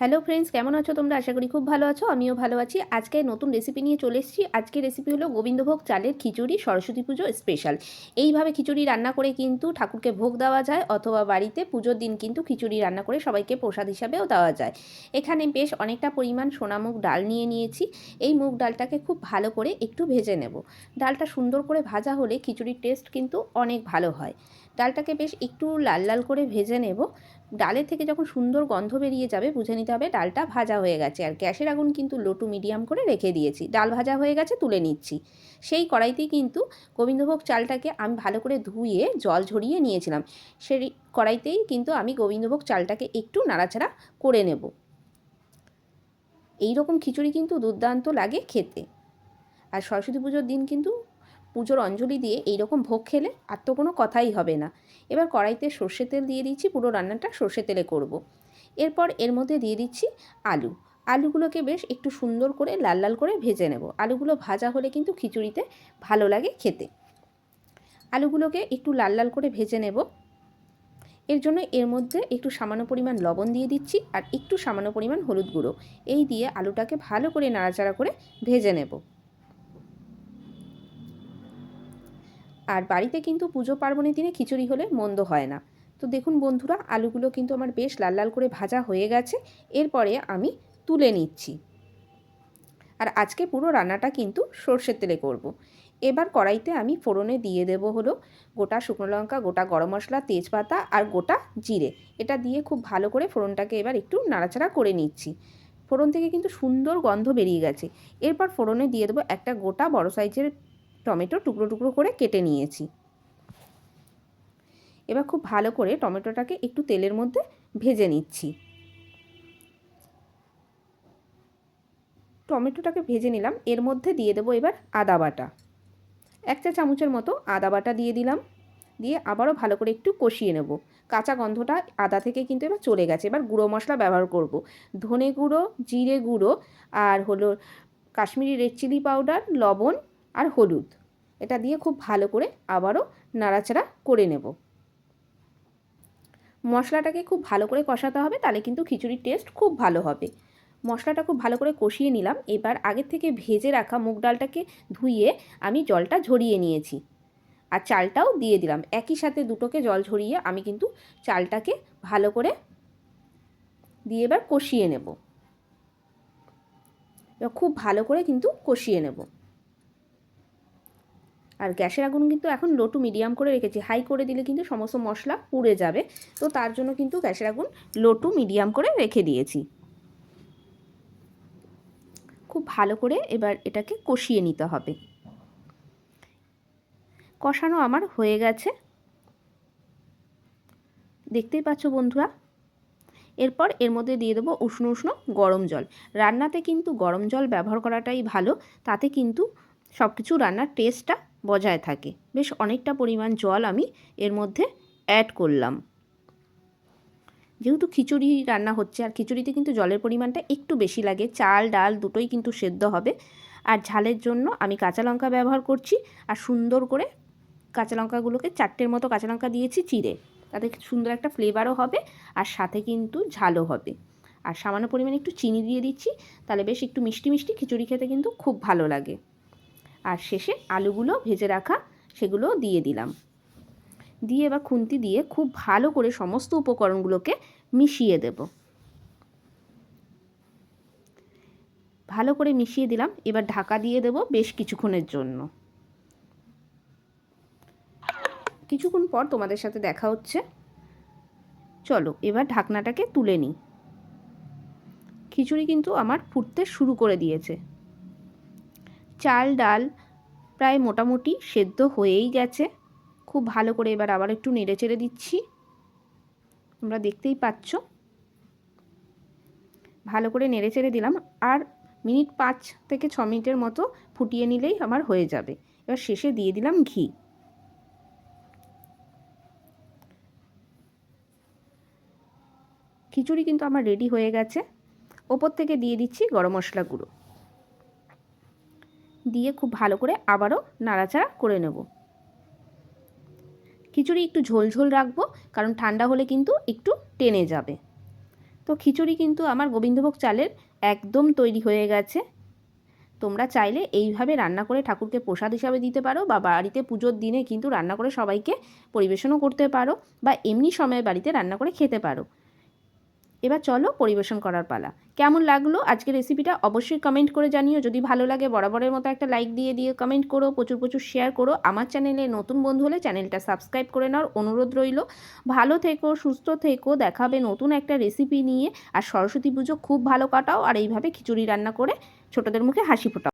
Hello friends কেমন আছো তোমরা? আশা করি খুব ভালো আছো, আমিও ভালো আছি। আজকে নতুন রেসিপি নিয়ে চলে এসেছি। আজকে রেসিপি হলো গোবিন্দভোগ চালের খিচুড়ি সরস্বতী পুজো স্পেশাল এইভাবে খিচুড়ি রান্না করে কিন্তু ঠাকুরকে ভোগ দেওয়া যায়, অথবা বাড়িতে পুজোর দিন কিন্তু খিচুড়ি রান্না করে সবাইকে প্রসাদ হিসাবেও দেওয়া যায়। এখানে বেশ অনেকটা পরিমাণ সোনা সোনামুগ ডাল নিয়ে নিয়েছি। এই মুগ ডালটাকে খুব ভালো করে একটু ভেজে নেব। ডালটা সুন্দর করে ভাজা হলে খিচুড়ির টেস্ট কিন্তু অনেক ভালো হয়। ডালটাকে বেশ একটু লাল লাল করে ভেজে নেব। ডালের থেকে যখন সুন্দর গন্ধ বেরিয়ে যাবে, বুঝে নিতে হবে ডালটা ভাজা হয়ে গেছে। আর গ্যাসের আগুন কিন্তু লো টু মিডিয়াম করে রেখে দিয়েছি। ডাল ভাজা হয়ে গেছে, তুলে নিচ্ছি। সেই কড়াইতেই কিন্তু গোবিন্দভোগ চালটাকে আমি ভালো করে ধুয়ে জল ঝরিয়ে নিয়েছিলাম। সেই কড়াইতেই কিন্তু আমি গোবিন্দভোগ চালটাকে একটু নাড়াচাড়া করে নেব। এই রকম খিচুড়ি কিন্তু দুর্দান্ত লাগে খেতে। আর সরস্বতী পুজোর দিন কিন্তু পুজোর অঞ্জলি দিয়ে এই রকম ভোগ খেলে আর তো কোনো কথাই হবে না। এবার কড়াইতে সর্ষে তেল দিয়ে দিচ্ছি, পুরো রান্নাটা সর্ষে তেলে করব। এরপর এর মধ্যে দিয়ে দিচ্ছি আলু। আলুগুলোকে বেশ একটু সুন্দর করে লাল লাল করে ভেজে নেব। আলুগুলো ভাজা হলে কিন্তু খিচুড়িতে ভালো লাগে খেতে। আলুগুলোকে একটু লাল লাল করে ভেজে নেব। এর জন্য এর মধ্যে একটু সামান্য পরিমাণ লবণ দিয়ে দিচ্ছি আর একটু সামান্য পরিমাণ হলুদ গুঁড়ো। এই দিয়ে আলুটাকে ভালো করে নাড়াচাড়া করে ভেজে নেব। আর বাড়িতে কিন্তু পুজো পার্বণের দিনে খিচুড়ি হলে মন্দ হয় না। তো দেখুন বন্ধুরা, আলুগুলো কিন্তু আমার বেশ লাল লাল করে ভাজা হয়ে গেছে, এরপরে আমি তুলে নিচ্ছি। আর আজকে পুরো রান্নাটা কিন্তু সর্ষের তেলে করব। এবার কড়াইতে আমি ফোড়নে দিয়ে দেব হলো গোটা শুকনো লঙ্কা, গোটা গরম মশলা, তেজপাতা আর গোটা জিরে। এটা দিয়ে খুব ভালো করে ফোড়নটাকে এবার একটু নাড়াচাড়া করে নিচ্ছি। ফোড়ন থেকে কিন্তু সুন্দর গন্ধ বেরিয়ে গেছে। এরপর ফোড়নে দিয়ে দেবো একটা গোটা বড় সাইজের টমেটো টুকরো টুকরো করে কেটে নিয়েছি। এবার খুব ভালো করে টমেটোটাকে একটু তেলের মধ্যে ভেজে নিচ্ছি। টমেটোটাকে ভেজে নিলাম, এর মধ্যে দিয়ে দেবো এবার আদা বাটা। এক চা চামচের মতো আদা বাটা দিয়ে দিলাম, দিয়ে আবারও ভালো করে একটু কষিয়ে নেব। কাঁচা গন্ধটা আদা থেকে কিন্তু এবার চলে গেছে। এবার গুঁড়ো মশলা ব্যবহার করব। ধনে গুঁড়ো, জিরে গুঁড়ো, আর হলো কাশ্মীরি রেড চিলি পাউডার, লবণ আর হলুদ। এটা দিয়ে খুব ভালো করে আবারও নাড়াচাড়া করে নেব। মশলাটাকে খুব ভালো করে কষাতে হবে, তাহলে কিন্তু খিচুড়ির টেস্ট খুব ভালো হবে। মশলাটা খুব ভালো করে কষিয়ে নিলাম। এবার আগের থেকে ভেজে রাখা মুগ ডালটাকে ধুয়ে আমি জলটা ঝরিয়ে নিয়েছি। আর চালটাও দিয়ে দিলাম। একই সাথে দুটোকে জল ঝরিয়ে আমি কিন্তু চালটাকে ভালো করে দিয়ে এবার কষিয়ে নেব। খুব ভালো করে কিন্তু কষিয়ে নেব। আর গ্যাসের আগুন কিন্তু এখন লো টু মিডিয়াম করে রেখেছি। হাই করে দিলে কিন্তু সমস্ত মশলা পুড়ে যাবে। তো তার জন্য কিন্তু গ্যাসের আগুন লো টু মিডিয়াম করে রেখে দিয়েছি। খুব ভালো করে এবার এটাকে কষিয়ে নিতে হবে। কষানো আমার হয়ে গেছে। দেখতেই পাচ্ছ বন্ধুরা? এরপর এর মধ্যে দিয়ে দেবো উষ্ণ উষ্ণ গরম জল। রান্নাতে কিন্তু গরম জল ব্যবহার করাটাই ভালো। তাতে কিন্তু সব কিছু রান্নার টেস্টটা বজায় থাকে। বেশ অনেকটা পরিমাণ জল আমি এর মধ্যে অ্যাড করলাম। যেহেতু খিচুড়ি রান্না হচ্ছে, আর খিচুড়িতে কিন্তু জলের পরিমাণটা একটু বেশি লাগে, চাল, ডাল দুটোই কিন্তু সেদ্ধ হবে। আর ঝালের জন্য আমি কাঁচা লঙ্কা ব্যবহার করছি, আর সুন্দর করে কাঁচা লঙ্কাগুলোকে চারটের মতো কাঁচা লঙ্কা দিয়েছি চিড়ে। তাতে সুন্দর একটা ফ্লেভারও হবে, আর সাথে কিন্তু ঝালও হবে। আর সামান্য পরিমাণে একটু চিনি দিয়ে দিচ্ছি, তাহলে বেশ একটু মিষ্টি মিষ্টি খিচুড়ি খেতে কিন্তু খুব ভালো লাগে। আর শেষে আলুগুলো ভেজে রাখা, সেগুলো দিয়ে দিলাম। দিয়ে এবার খুন্তি দিয়ে খুব ভালো করে সমস্ত উপকরণগুলোকে মিশিয়ে দেব। ভালো করে মিশিয়ে দিলাম, এবার ঢাকা দিয়ে দেব বেশ কিছুক্ষণের জন্য। কিছুক্ষণ পর তোমাদের সাথে দেখা হচ্ছে। চলো, এবার ঢাকনাটাকে তুলে নিই। খিচুড়ি কিন্তু আমার ফুটতে শুরু করে দিয়েছে। চাল ডাল প্রায় মোটামুটি সেদ্ধ হয়েই গেছে। খুব ভালো করে এবার আবার একটু নেড়ে চেড়ে দিচ্ছি। তোমরা দেখতেই পাচ্ছ। ভালো করে নেড়ে চেড়ে দিলাম। আর মিনিট পাঁচ থেকে ছ মিনিটের মতো ফুটিয়ে নিলেই আমার হয়ে যাবে। এবার শেষে দিয়ে দিলাম ঘি। খিচুড়ি কিন্তু আমার রেডি হয়ে গেছে। ওপর থেকে দিয়ে দিচ্ছি গরম মশলা গুঁড়ো। দিয়ে খুব ভালো করে আবারও নাড়াচাড়া করে নেব। খিচুড়ি একটু ঝোল ঝোল রাখব, কারণ ঠান্ডা হলে কিন্তু একটু টেনে যাবে। তো খিচুড়ি কিন্তু আমার গোবিন্দভোগ চালের একদম তৈরি হয়ে গেছে। তোমরা চাইলে এইভাবে রান্না করে ঠাকুরকে প্রসাদ হিসাবে দিতে পারো বা বাড়িতে পুজোর দিনে কিন্তু রান্না করে সবাইকে পরিবেশনও করতে পারো বা এমনি সময় বাড়িতে রান্না করে খেতে পারো। এবার চলো পরিবেশন করার পালা। কেমন লাগল আজকে রেসিপিটা অবশ্যই কমেন্ট করে জানিও। যদি ভালো লাগে বরাবরের মতো একটা লাইক দিয়ে দিয়ে কমেন্ট করো, প্রচুর প্রচুর শেয়ার করো। আমার চ্যানেলে নতুন বন্ধু হলে চ্যানেলটা সাবস্ক্রাইব করে নেওয়ার অনুরোধ রইল, ভালো থেকো, সুস্থ থেকো, দেখাবে নতুন একটা রেসিপি নিয়ে। আর সরস্বতী পুজো খুব ভালো কাটাও, আর এইভাবে খিচুড়ি রান্না করে ছোটদের মুখে হাসি ফোটাও।